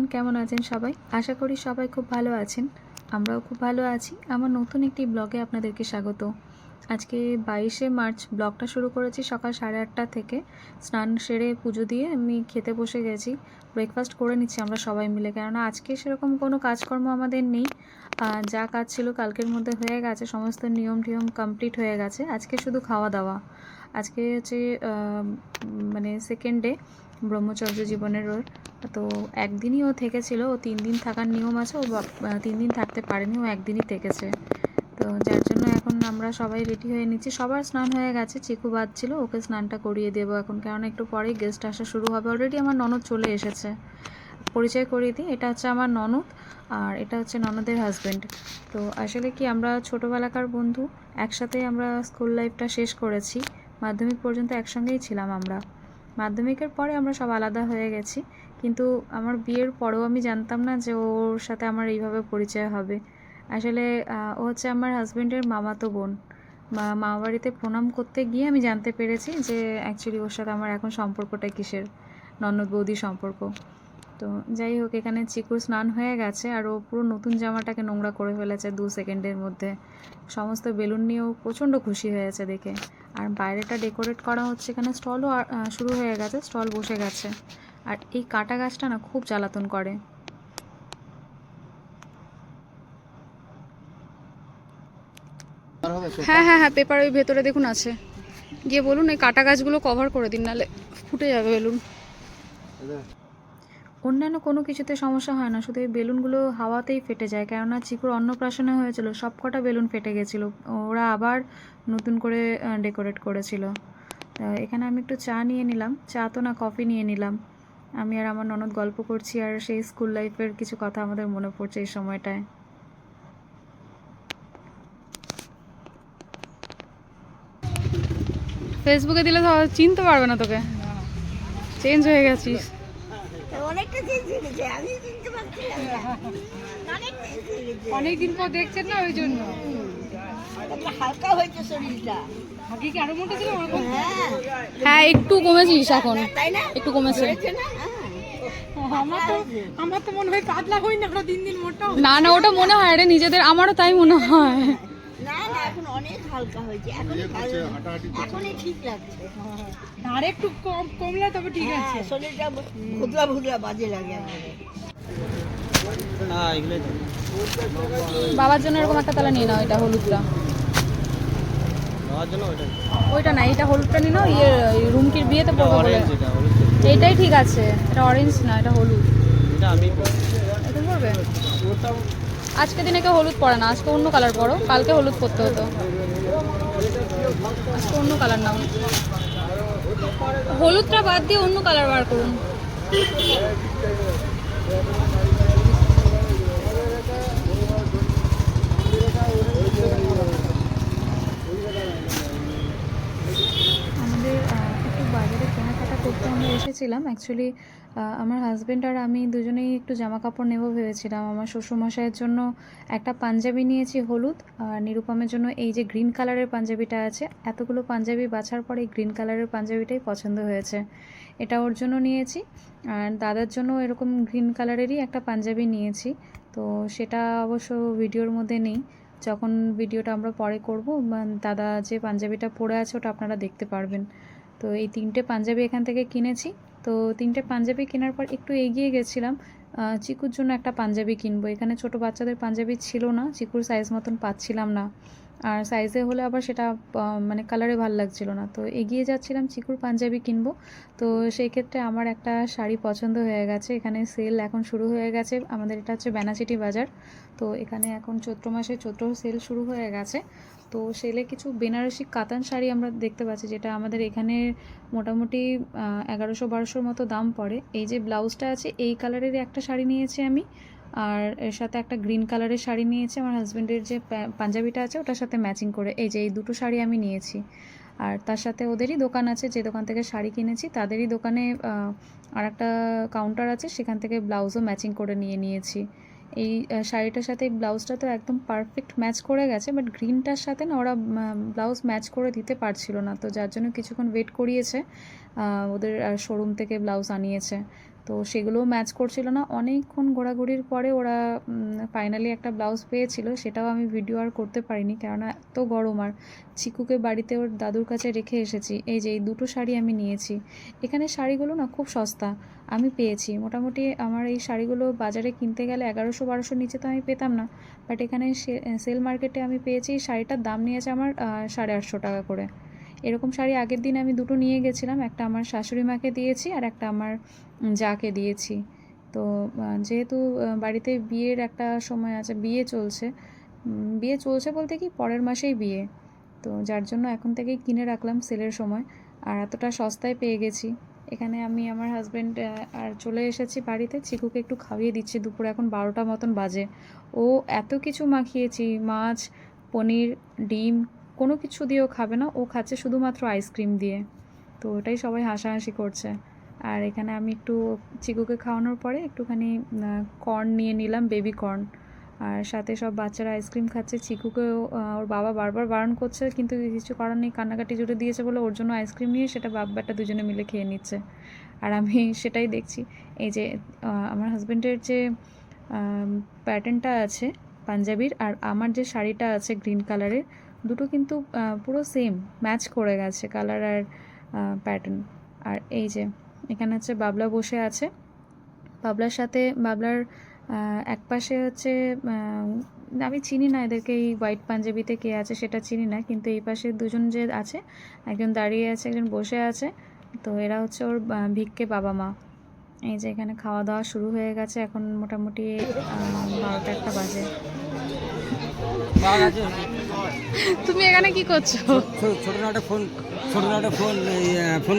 Everyone কেমন আছেন সবাই? আশা করি সবাই খুব ভালো আছেন। আমরাও খুব ভালো আছি। আমার নতুন একটি ব্লগে আপনাদেরকে স্বাগত। আজকে বাইশে মার্চ ব্লগটা শুরু করেছি সকাল সাড়ে আটটা থেকে। স্নান সেরে পুজো দিয়ে আমি খেতে বসে গেছি। ব্রেকফাস্ট করে নিচ্ছি আমরা সবাই মিলে। কেননা আজকে সেরকম কোনো কাজকর্ম আমাদের নেই। যা কাজ ছিল কালকের মধ্যে হয়ে গেছে। সমস্ত নিয়ম টিয়ম কমপ্লিট হয়ে গেছে। আজকে শুধু খাওয়া দাওয়া। আজকে হচ্ছে মানে সেকেন্ড ডে ব্রহ্মচর্য জীবনের ওর। তো একদিনই ও থেকেছিল, ও তিন দিন থাকার নিয়ম আছে, ও তিন দিন থাকতে পারেনি, ও একদিনই থেকেছে। তো যার জন্য এখন আমরা সবাই রেডি হয়ে নিচ্ছি। সবার স্নান হয়ে গেছে, চিকু বাদ ছিল ওকে স্নানটা করিয়ে দেবো এখন, কারণ একটু পরেই গেস্ট আসা শুরু হবে। অলরেডি আমার ননদ চলে এসেছে। পরিচয় করিয়ে দিই, এটা হচ্ছে আমার ননদ আর এটা হচ্ছে ননদের হাজব্যান্ড তো আসলে কি, আমরা ছোটোবেলাকার বন্ধু একসাথে আমরা স্কুল লাইফটা শেষ করেছি। মাধ্যমিক পর্যন্ত একসঙ্গেই ছিলাম আমরা। মাধ্যমিকের পরে আমরা সব আলাদা হয়ে গেছি। কিন্তু আমার বিয়ের পরেও আমি জানতাম না যে ওর সাথে আমার এইভাবে পরিচয় হবে। আসলে ও হচ্ছে আমার হাজব্যান্ডের মামাতো বোন। মা বাড়িতে প্রণাম করতে গিয়ে আমি জানতে পেরেছি যে অ্যাকচুয়ালি ওর সাথে আমার এখন সম্পর্কটা কিসের? ননদ বৌদি সম্পর্ক। তো যাই হোক, এখানে চিকুর স্নান হয়ে গেছে আর ও পুরো নতুন জামাটাকে নোংরা করে ফেলেছে দু সেকেন্ডের মধ্যে। সমস্ত বেলুন নিয়েও প্রচণ্ড খুশি হয়েছে দেখে। আর বাইরেটা ডেকোরেট করা হচ্ছে এখানে স্টলও শুরু হয়ে গেছে, স্টল বসে গেছে। আর এই কাটা গাছটা না খুব জ্বালাতন করে। হ্যাঁ হ্যাঁ হ্যাঁ পেপার ওই ভেতরে দেখুন আছে। গিয়ে বলুন, এই কাটা গাছগুলো কভার করে দিন নাহলে ফুটে যাবে বেলুন। অন্যান্য কোনো কিছুতে সমস্যা হয় না শুধু এই বেলুনগুলো হাওয়াতেই ফেটে যায়। কেননা চিকুর অন্নপ্রাশনে হয়েছিল সব কটা বেলুন ফেটে গেছিল। ওরা আবার নতুন করে ডেকোরেট করেছিল। এখানে আমি একটু চা নিয়ে নিলাম। চা তো না কফি নিয়ে নিলাম। আমি আর আমার ননদ গল্প করছি আর সেই স্কুল লাইফের কিছু কথা আমাদের মনে পড়ছে এই সময়টায়। ফেসবুকে দিলে তো চিনতে পারবে না তোকে। চেঞ্জ হয়ে গেছিস। অনেকটা চেঞ্জ হয়ে গেছে আমি চিনতে পারছিলাম অনেক চেঞ্জ অনেকদিন পর দেখছেন না ওই জন্য? হালকা হয়েছে শরীরটা। আগে কি আরও মোটা ছিল হ্যাঁ। হ্যাঁ একটু কমেছিস এখন। তাই না? একটু কমেছে। না। আমার তো আমার তো মনে হয় পাতলা হই না দিন দিন মোটা না না ওটা মনে হয় রে নিজেদের আমারও তাই মনে হয়। এখন অনেক হালকা হয়েছে। এখন এখনই ঠিক লাগছে। আর একটু কম কমলে তবে ঠিক আছে। হ্যাঁ শরীরটা ভুদলা ভুদলা বাজে লাগে আমাদের বাবার জন্য এরকম একটা তাহলে নিয়ে নাও এটা হলুদটা। ওইটা। না এটা হলুদটা নিয়ে নাও ইয়ে রুমকির বিয়েতে পরবো বলে। এইটাই ঠিক আছে এটা অরেঞ্জ না এটা হলুদ। এটা পরবে? আজকে দিনে কেউ হলুদ পরে না, আজকে অন্য কালার পরো, কালকে হলুদ পরতে হতো। আজকে অন্য কালার নাও। হলুদটা বাদ দিয়ে অন্য কালার বার করুন আমাদের আহ, একটু বাজারে কেনাকাটা করতে আমরা এসেছিলাম। অ্যাকচুয়ালি আমার হাজব্যান্ড আর আমি দুজনেই একটু জামা কাপড় নেব ভেবেছিলাম। আমার শ্বশুরমশাইয়ের জন্য একটা পাঞ্জাবি নিয়েছি হলুদ আর নিরুপমের জন্য এই যে গ্রিন কালারের পাঞ্জাবিটা আছে, এতগুলো পাঞ্জাবি বাছার পর এই গ্রিন কালারের পাঞ্জাবিটাই পছন্দ হয়েছে। এটা ওর জন্য নিয়েছি আর দাদার জন্য এরকম গ্রিন কালারেরই একটা পাঞ্জাবি নিয়েছি। তো সেটা অবশ্য ভিডিওর মধ্যে নেই। যখন ভিডিওটা আমরা পরে করব দাদা যে পাঞ্জাবিটা পরে আছে ওটা আপনারা দেখতে পারবেন। তো এই তিনটে পাঞ্জাবি এখান থেকে কিনেছি। তো তিনটে পাঞ্জাবি কেনার পর একটু এগিয়ে গেছিলাম। চিকুর জন্য একটা পাঞ্জাবি কিনবো। এখানে ছোট বাচ্চাদের পাঞ্জাবি ছিল না, চিকুর সাইজ মতন পাচ্ছিলাম না। আর সাইজে হলে আবার সেটা মানে কালারে ভালো লাগছিল না। তো এগিয়ে যাচ্ছিলাম, চিকুর পাঞ্জাবি কিনবো। তো সেই ক্ষেত্রে আমার একটা শাড়ি পছন্দ হয়ে গেছে। এখানে সেল এখন শুরু হয়ে গেছে। আমাদের এটা হচ্ছে বেনাচিটি বাজার। তো এখানে এখন চৈত্র মাসে চৈত্র সেল শুরু হয়ে গেছে। তো সেলে কিছু বেনারসি কাতান শাড়ি আমরা দেখতে পাচ্ছি, যেটা আমাদের এখানে মোটামুটি এগারোশো বারোশোর মতো দাম পড়ে। এই যে ব্লাউজটা আছে, এই কালারের একটা শাড়ি নিয়েছি আমি, আর এর সাথে একটা গ্রিন কালারের শাড়ি নিয়েছি। আমার হাজব্যান্ডের যে পাঞ্জাবিটা আছে, ওটার সাথে ম্যাচিং করে এই যে এই দুটো শাড়ি আমি নিয়েছি। আর তার সাথে ওদেরই দোকান আছে, যে দোকান থেকে শাড়ি কিনেছি, তাদেরই দোকানে আর একটা কাউন্টার আছে, সেখান থেকে ব্লাউজও ম্যাচিং করে নিয়ে নিয়েছি। এই শাড়িটার সাথে এই ব্লাউজটা তো একদম পারফেক্ট ম্যাচ করে গেছে বাট গ্রিনটার সাথে না ওরা ব্লাউজ ম্যাচ করে দিতে পারছিল না, তো যার জন্য কিছুক্ষণ ওয়েট করিয়েছে ওদের শোরুম থেকে ব্লাউজ আনিয়েছে। তো সেগুলোও ম্যাচ করছিল না। অনেকক্ষণ ঘোরাঘুরির পরে ওরা ফাইনালি একটা ব্লাউজ পেয়েছিল। সেটাও আমি ভিডিও আর করতে পারিনি, কেননা এত গরম। আর চিকুকে বাড়িতে ওর দাদুর কাছে রেখে এসেছি। এই যে, এই দুটো শাড়ি আমি নিয়েছি। এখানে শাড়িগুলো না খুব সস্তা, আমি পেয়েছি। মোটামুটি আমার এই শাড়িগুলো বাজারে কিনতে গেলে এগারোশো, বারোশো নিচে তো আমি পেতাম না। বাট এখানে সেল মার্কেটে আমি পেয়েছি। শাড়িটার দাম নিয়েছে আমার সাড়ে আটশো টাকা করে। এরকম শাড়ি আগের দিন আমি দুটো নিয়ে গেছিলাম, একটা আমার শাশুড়ি মাকে দিয়েছি আর একটা আমার যাকে দিয়েছি। তো যেহেতু বাড়িতে বিয়ের একটা সময় আছে, বিয়ে চলছে বিয়ে চলছে বলতে কি পরের মাসেই বিয়ে। তো যার জন্য এখন থেকেই কিনে রাখলাম সেলের সময় আর এতটা সস্তায় পেয়ে গেছি। এখানে আমি আমার হাজব্যান্ড আর চলে এসেছি বাড়িতে, চিকুকে একটু খাইয়ে দিচ্ছি, দুপুরে এখন বারোটা মতন বাজে। ও এত কিছু মাখিয়েছি, মাছ, পনির, ডিম কোনো কিছু দিয়েও খাবে না। ও খাচ্ছে শুধুমাত্র আইসক্রিম দিয়ে। তো ওটাই সবাই হাসাহাসি করছে। আর এখানে আমি একটু চিকুকে খাওয়ানোর পরে একটুখানি কর্ন নিয়ে নিলাম বেবি কর্ন আর সাথে সব বাচ্চারা আইসক্রিম খাচ্ছে। চিকুকেও ওর বাবা বারবার বারণ করছে, কিন্তু কিছু করার নেই। কান্নাকাটি জুড়ে দিয়েছে বলে ওর জন্য আইসক্রিম নিয়ে সেটা বাব্বাটা দুজনে মিলে খেয়ে নিচ্ছে। আর আমি সেটাই দেখছি। এই যে আমার হাজব্যান্ডের যে প্যাটার্নটা আছে পাঞ্জাবির, আর আমার যে শাড়িটা আছে গ্রিন কালারের দুটো কিন্তু পুরো সেম ম্যাচ করে গেছে কালার আর প্যাটার্ন আর এই যে, এখানে হচ্ছে বাবলা বসে আছে। বাবলার সাথে, বাবলার এক পাশে হচ্ছে আমি চিনি না এদেরকে, এই হোয়াইট পাঞ্জাবিতে কে আছে সেটা চিনি না, কিন্তু এই পাশে দুজন যে আছে, একজন দাঁড়িয়ে আছে, একজন বসে আছে, তো এরা হচ্ছে ওর ভিক্ষে বাবা মা। এই যে এখানে খাওয়া দাওয়া শুরু হয়ে গেছে, এখন মোটামুটি বারোটা একটা বাজে। তুমি এখানে কি করছ? ছো- ছোট একটা ফোন ছোট একটা ফোন ফোন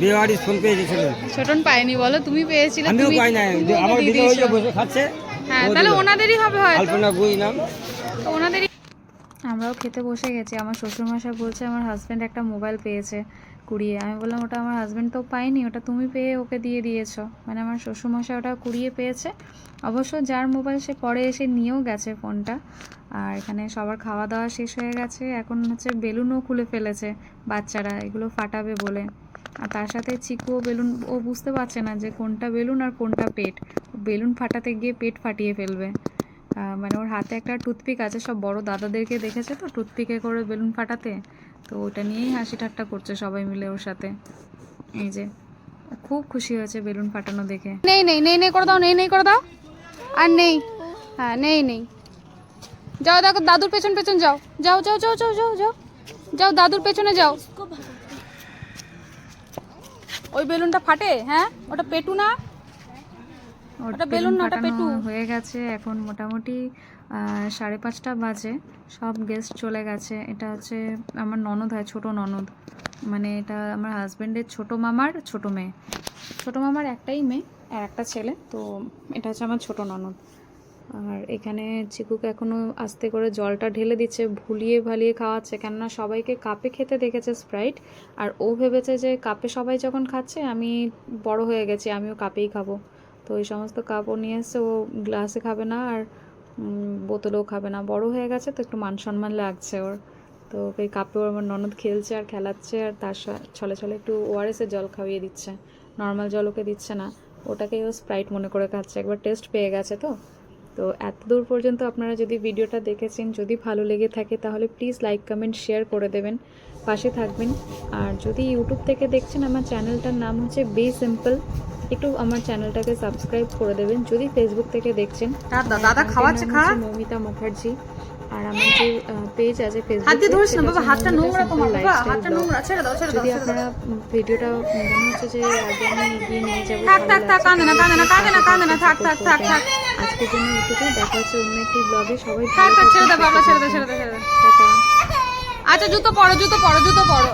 বিয়ে বাড়ির ফোন পেয়েছে ছোটন পাইনি বলো তুমি পেয়েছিলে আমিও পাই না আমার দিদি ওই যে বসে খাচ্ছে। হ্যাঁ তাহলে ওনাদেরই হবে হয় আলপনা গুই নাম। ওনাদেরই আমরাও খেতে বসে গেছি। আমার শ্বশুরমশাই বলছে আমার হাজব্যান্ড একটা মোবাইল পেয়েছে। কুড়িয়ে, আমি বললাম ওটা আমার হাজব্যান্ড তো পাইনি ওটা তুমি পেয়ে ওকে দিয়ে দিয়েছ। মানে আমার শ্বশুরমশাই ওটা কুড়িয়ে পেয়েছে। অবশ্য যার মোবাইল সে পরে এসে নিয়েও গেছে ফোনটা আর এখানে সবার খাওয়া দাওয়া শেষ হয়ে গেছে, এখন হচ্ছে বেলুনও খুলে ফেলেছে বাচ্চারা, এগুলো ফাটাবে বলে। আর তার সাথে চিকুও বেলুন, ও বুঝতে পারছে না যে কোনটা বেলুন আর কোনটা পেট। বেলুন ফাটাতে গিয়ে পেট ফাটিয়ে ফেলবে। মানে ওর হাতে একটা টুথপিক আছে, সব বড় দাদাদেরকে দেখেছে তো টুথপিকে করে বেলুন ফাটাতে। তো ওটা নিয়েই হাসি ঠাট্টা করছে সবাই মিলে ওর সাথে। এই যে, খুব খুশি হয়েছে বেলুন ফাটানো দেখে। নেই নেই নেই নেই করে দাও, নেই নেই করে দাও। আর নেই হ্যাঁ নেই নেই। যাও, দেখো, দাদুর পেছন পেছন যাও। যাও যাও যাও যাও যাও যাও। যাও, দাদুর পেছনে যাও। ওই বেলুনটা ফাটে হ্যাঁ? ওটা পেটু না? ওটা বেলুন না, ওটা পেটু। হয়ে গেছে এখন মোটামুটি সাড়ে পাঁচটা বাজে। সব গেস্ট চলে গেছে। এটা হচ্ছে আমার ননদ হয় ছোট ননদ। মানে এটা আমার হাজব্যান্ডের ছোট মামার ছোট মেয়ে। ছোট মামার একটাই মেয়ে আর একটা ছেলে তো এটা হচ্ছে আমার ছোট ননদ। আর এখানে চিকুকে এখনও আস্তে করে জলটা ঢেলে দিচ্ছে ভুলিয়ে ভালিয়ে খাওয়াচ্ছে কেননা সবাইকে কাপে খেতে দেখেছে স্প্রাইট আর ও ভেবেছে যে কাপে সবাই যখন খাচ্ছে আমি বড় হয়ে গেছি আমিও কাপেই খাব। এই সমস্ত কাপও নিয়ে এসছে, ও গ্লাসে খাবে না আর বোতলেও খাবে না। বড় হয়ে গেছে তো একটু মান সম্মান লাগছে ওর। তো ওকে কাপে ওর আমার ননদ খেলছে আর খেলাচ্ছে আর তার ছলে ছলে একটু ওআরএসের জল খাইয়ে দিচ্ছে। নর্মাল জল ওকে দিচ্ছে না। ওটাকে ও স্প্রাইট মনে করে খাচ্ছে। একবার টেস্ট পেয়ে গেছে তো। তো এত দূর পর্যন্ত আপনারা যদি ভিডিওটা দেখেছেন, যদি ভালো লেগে থাকে তাহলে প্লিজ লাইক কমেন্ট শেয়ার করে দেবেন। পাশে থাকবেন। আর যদি ইউটিউব থেকে দেখছেন, আমার চ্যানেলটার নাম হচ্ছে বে সিম্পল একটু আমার চ্যানেলটাকে সাবস্ক্রাইব করে দেবেন। যদি ফেসবুক থেকে দেখছেন দাদা খাওয়াচ্ছে খা। মৌমিতা মুখার্জি। আর আমার যে পেজ আছে ফেসবুক হাত ধরিস না বাবা হাতটা নোংরা তোমার বাবা হাতটা নোংরা ছেড়ে দাও ছেড়ে দাও যদি আপনারা ভিডিওটা মনে হচ্ছে যে আগে আমি এগিয়ে নিয়ে যাব থাক, থাক, থাক, কাঁদে না, কাঁদে না, কাঁদে না, কাঁদে না, থাক, থাক, থাক, থাক। আজকের জন্য এইটুকু দেখা হচ্ছে অন্য একটি ব্লগে সবাই থাক থাক ছেড়ে দাও বাবা ছেড়ে দাও ছেড়ে দাও ছেড়ে দাও আচ্ছা জুতো পরো জুতো পরো জুতো পরো।